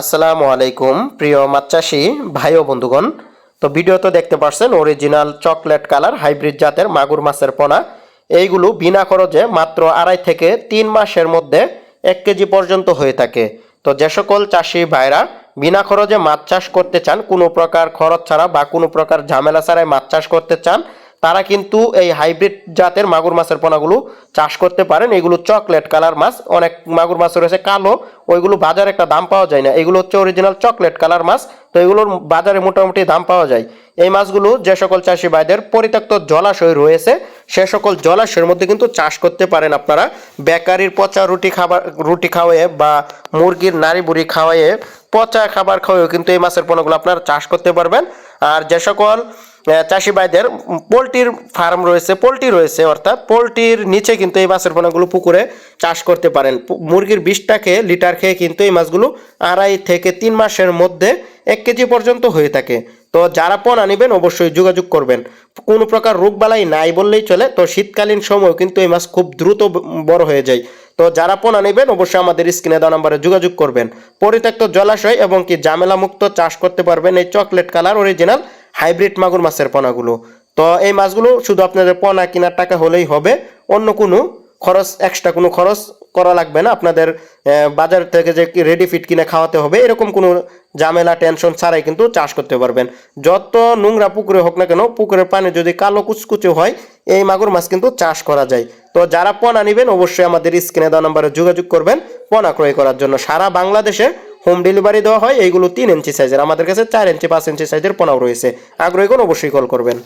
আসসালামু আলাইকুম, প্রিয় চাষি ভাই ও বন্ধুগণ। তো ভিডিওতে দেখতে পাচ্ছেন অরিজিনাল চকলেট কালার হাইব্রিড জাতের মাগুর মাছের পোনা। এইগুলো বিনা খরচে মাত্র আড়াই থেকে তিন মাসের মধ্যে এক কেজি পর্যন্ত হয়ে থাকে। তো যে সকল চাষি ভাইরা বিনা খরচে মাছ চাষ করতে চান, কোনো প্রকার খরচ ছাড়া বা কোনো প্রকার ঝামেলা ছাড়াই মাছ চাষ করতে চান তারা কিন্তু এই হাইব্রিড জাতের মাগুর মাছের পোনাগুলো চাষ করতে পারেন। এগুলো চকলেট কালার মাছ, অনেক মাগুর মাছ রয়েছে কালো, ওইগুলো বাজারে একটা দাম পাওয়া যায় না। এগুলো হচ্ছে অরিজিনাল চকলেট কালার মাছ, তো এগুলোর বাজারে মোটামুটি দাম পাওয়া যায়। এই মাছগুলো যে সকল চাষি ভাইদের পরিত্যক্ত জলাশয় রয়েছে, সে সকল জলাশয়ের মধ্যে কিন্তু চাষ করতে পারেন আপনারা। বেকারির পচা রুটি খাবার, রুটি খাওয়াইয়ে বা মুরগির নাড়ি বুড়ি খাওয়াইয়ে পচা খাবার খাওয়াইও কিন্তু এই মাছের পোনাগুলো আপনারা চাষ করতে পারবেন। আর যে সকল চাষি ভাইদের পোলট্রির ফার্ম রয়েছে, পোলট্রি রয়েছে, অর্থাৎ পোলট্রির নিচে কিন্তু এই মাছের পোনাগুলো পুকুরে চাষ করতে পারেন। মুরগির বিষটা খেয়ে লিটার খেয়ে কিন্তু এই মাছগুলো আড়াই থেকে তিন মাসের মধ্যে এক কেজি পর্যন্ত হয়ে থাকে। তো যারা পোনা নেবেন অবশ্যই যোগাযোগ করবেন। কোনো প্রকার রোগবালাই নাই বললেই চলে। তো শীতকালীন সময় কিন্তু এই মাছ খুব দ্রুত বড় হয়ে যায়। তো যারা পোনা নেবেন অবশ্যই আমাদের স্ক্রিনে দেওয়া নাম্বারে যোগাযোগ করবেন। পরিত্যক্ত জলাশয় এবং কি ঝামেলা মুক্ত চাষ করতে পারবেন এই চকলেট কালার অরিজিনাল হাইব্রিড মাগুর মাছের পোনাগুলো। তো এই মাছগুলো শুধু আপনাদের পোনা কেনার টাকা হলেই হবে, অন্য কোনো খরচ এক্সট্রা কোনো খরচ করা লাগবে না। আপনাদের বাজার থেকে যে রেডি ফিট কিনে খাওয়াতে হবে, এরকম কোনো ঝামেলা টেনশন ছাড়াই কিন্তু চাষ করতে পারবেন। যত নোংরা পুকুরে হোক না কেন, পুকুরের পানি যদি কালো কুচকুচে হয়, এই মাগুর মাছ কিন্তু চাষ করা যায়। তো যারা পোনা নেবেন, অবশ্যই আমাদের স্ক্রিনে দেওয়া নাম্বারে যোগাযোগ করবেন, পোনা ক্রয় করার জন্য। সারা বাংলাদেশে হোম ডেলিভারি দেওয়া হয়, এইগুলো তিন ইঞ্চি সাইজের আমাদের কাছে চার ইঞ্চি পাঁচ ইঞ্চি সাইজের পোনাও রয়েছে। আগ্রহী কোন অবশ্যই কল করবেন।